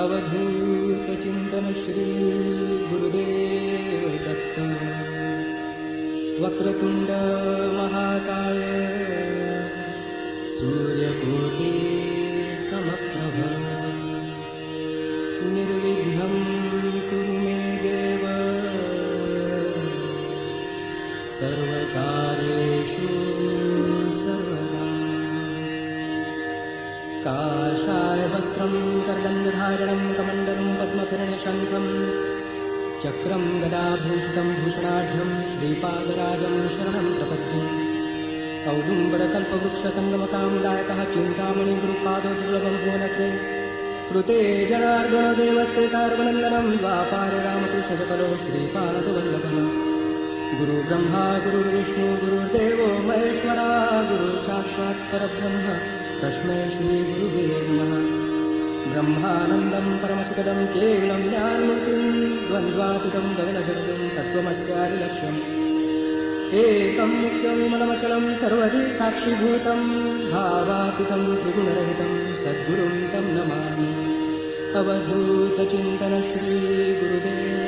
अवधूतचिन्तन श्री गुरुदेव दत्त वक्रतुण्ड महाकाय सूर्यकोटि समप्रभ निर्विघ्नं कुरु मे देव सर्वकार्येषु काषायवस्त्रं कर्दण्डधारणं कमण्डलं पद्मकिरणशङ्खम् चक्रं गदाभूषितं भूषणाढ्यं श्रीपादराजं शरणं प्रपद्ये। औदुम्बरकल्पवृक्षसङ्गमकामुदायकः चिन्तामणिगुरुपादो दुर्लभं भुवनत्रे कृते जनार्दनदेवस्ते कार्वनन्दनं द्वापार रामकृष्णजकलो श्रीपादवल्लभः गुरुब्रह्मा महेश्वरा गुरु साक्षात् परब्रह्म तस्मै श्रीगुरुवे नमः। ब्रह्मानन्दं परमसुखदं केवलं ज्ञानमूर्तिं द्वन्द्वातीतं गगनशब्दं तत्त्वमस्यादिलक्ष्यम्। एकं नित्यविमलमचलं सर्वदि साक्षिभूतं भावातीतं त्रिगुणरहितं सद्गुरुं तं नमामि। अवधूतचिन्तन श्रीगुरुदेव